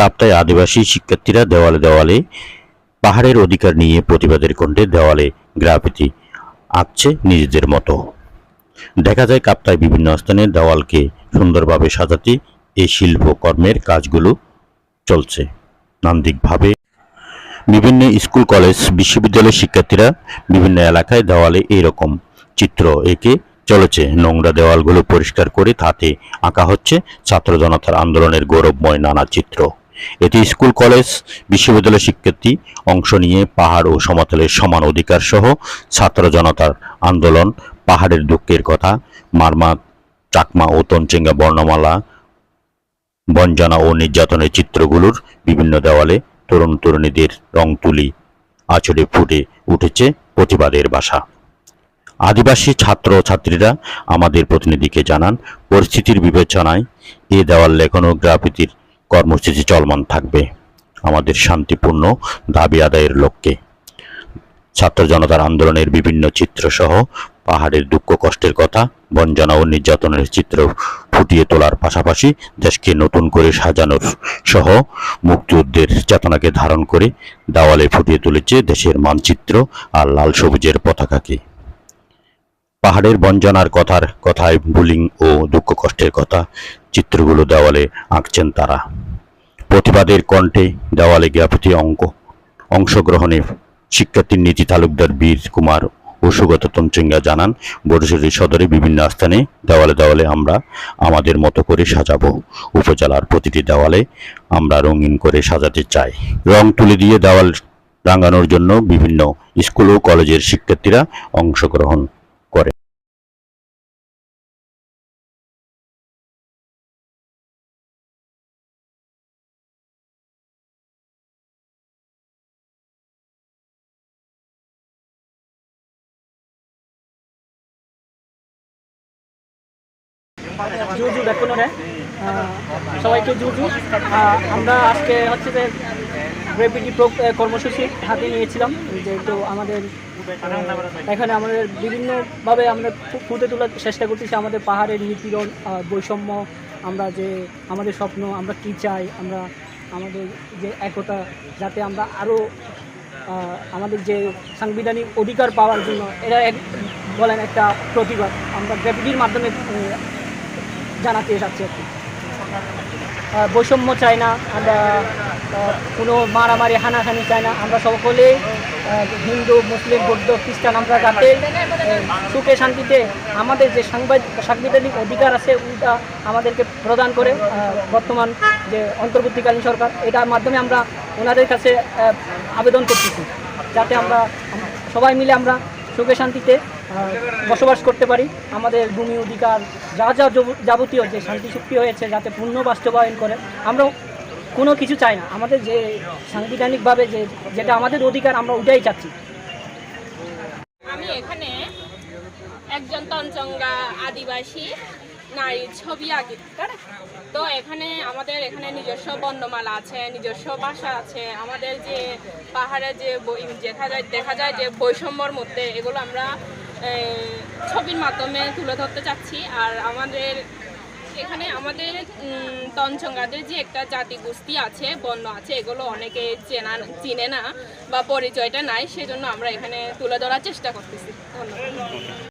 কাপ্তায় আদিবাসী শিক্ষার্থীরা দেওয়ালে দেওয়ালে, পাহাড়ের অধিকার নিয়ে প্রতিবাদের কণ্ঠে দেওয়ালে গ্রাফিতি আঁকছে নিজেদের মতো। দেখা যায় কাপ্তায় বিভিন্ন স্থানে দেওয়ালকে সুন্দরভাবে সাজাতে এই শিল্পকর্মের কাজগুলো চলছে। নান্দিকভাবে বিভিন্ন স্কুল, কলেজ, বিশ্ববিদ্যালয়ের শিক্ষার্থীরা বিভিন্ন এলাকায় দেওয়ালে এইরকম চিত্র এঁকে চলেছে। নোংরা দেওয়ালগুলো পরিষ্কার করে তাতে আঁকা হচ্ছে ছাত্র জনতার আন্দোলনের গৌরবময় নানা চিত্র। এতে স্কুল, কলেজ, বিশ্ববিদ্যালয়ের শিক্ষার্থী অংশ নিয়ে পাহাড় ও সমতলের সমান অধিকার সহ ছাত্র জনতার আন্দোলন, পাহাড়ের দুঃখের কথা, মারমা, চাকমা ও তঞ্চেঙ্গা বর্ণমালা, বঞ্জনা ও নির্যাতনের চিত্রগুলোর বিভিন্ন দেওয়ালে তরুণ তরুণীদের রং তুলি আচরে ফুটে উঠেছে প্রতিবাদের বাসা। আদিবাসী ছাত্র ছাত্রীরা আমাদের প্রতিনিধিকে জানান, পরিস্থিতির বিবেচনায় এ দেওয়াল লেখন ও গ্রাফিতির কর্মসূচি চলমান থাকবে। আমাদের শান্তিপূর্ণ দাবি আদায়ের লক্ষ্যে। ছাত্র জনতার আন্দোলনের বিভিন্ন চিত্র সহ পাহাড়ের দুঃখ কষ্টের কথা, বঞ্জনা ও নির্যাতনের চিত্র ফুটিয়ে তোলার পাশাপাশি দেশকে নতুন করে সাজানোর সহ মুক্তিযুদ্ধের চেতনাকে ধারণ করে দেওয়ালে ফুটিয়ে তুলেছে দেশের মানচিত্র আর লাল সবুজের পতাকাকে। পাহাড়ের বঞ্চনার কথার কথায় বুলিং ও দুঃখ কষ্টের কথা চিত্রগুলো দেওয়ালে আঁকছেন তারা। প্রতিবাদের কণ্ঠে দেওয়ালে গ্রাফিতি অঙ্ক। অংশগ্রহণে শিক্ষার্থীর নীতি তালুকদার বীর কুমার ও সুগত তঞ্চঙ্গা জানান, বড়শরী সদরে বিভিন্ন স্থানে দেওয়ালে দেওয়ালে আমরা আমাদের মতো করে সাজাবো। উপজেলার প্রতিটি দেওয়ালে আমরা রঙিন করে সাজাতে চাই। রং তুলি দিয়ে দেওয়াল রাঙানোর জন্য বিভিন্ন স্কুল ও কলেজের শিক্ষার্থীরা অংশগ্রহণ জুজু বেকুনরে সবাইকে জুজু। আমরা আজকে হচ্ছে যে গ্রেভিটি কর্মসূচি হাতে নিয়েছিলাম। যেহেতু আমাদের, এখানে আমাদের বিভিন্নভাবে আমরা ফুটে তোলার চেষ্টা করতেছি। আমাদের পাহাড়ের নিপীড়ন বৈষম্য, আমরা যে আমাদের স্বপ্ন, আমরা কী চাই, আমরা আমাদের যে একতা, যাতে আমরা আরও আমাদের যে সাংবিধানিক অধিকার পাওয়ার জন্য এরা এক বলেন একটা প্রতিবাদ। আমরা গ্র্যাভিটির মাধ্যমে জানাতে যাচ্ছি আর কি। বৈষম্য চাই না, আমরা কোনো মারামারি, হানাহানি চাই না। আমরা সকলে হিন্দু, মুসলিম, বৌদ্ধ, খ্রিস্টান, আমরা যাতে সুখে শান্তিতে আমাদের যে সাংবিধানিক অধিকার আছে ওইটা আমাদেরকে প্রদান করে বর্তমান যে অন্তর্বর্তীকালীন সরকার, এটার মাধ্যমে আমরা ওনাদের কাছে আবেদন করতেছি। যাতে আমরা সবাই মিলে আমরা সুখে শান্তিতে বসবাস করতে পারি। আমাদের ভূমি অধিকার, যা যা যাবতীয় যে শান্তি চুক্তি হয়েছে যাতে পূর্ণ বাস্তবায়ন করে আমরা কোনো কিছু চাই না। আমাদের যে সাংবিধানিকভাবে যে, যেটা আমাদের অধিকার, আমরা ওটাই চাচ্ছি। আমি এখানে একজন তঞ্চঙ্গা আদিবাসী নারীর ছবি আঁকি তো এখানে আমাদের এখানে নিজস্ব বর্ণমালা আছে, নিজস্ব ভাষা আছে। আমাদের যে পাহাড়ে যে দেখা যায় দেখা যায় যে বৈষম্যর মধ্যে এগুলো আমরা ছবির মাধ্যমে তুলে ধরতে চাচ্ছি। আর আমাদের এখানে আমাদের তঞ্চঙ্গাদের যে একটা জাতি গোষ্ঠী আছে বন্য আছে, এগুলো অনেকে চেনা, চিনে না বা পরিচয়টা নাই, সেজন্য আমরা এখানে তুলে ধরার চেষ্টা করতেছি। ধন্যবাদ।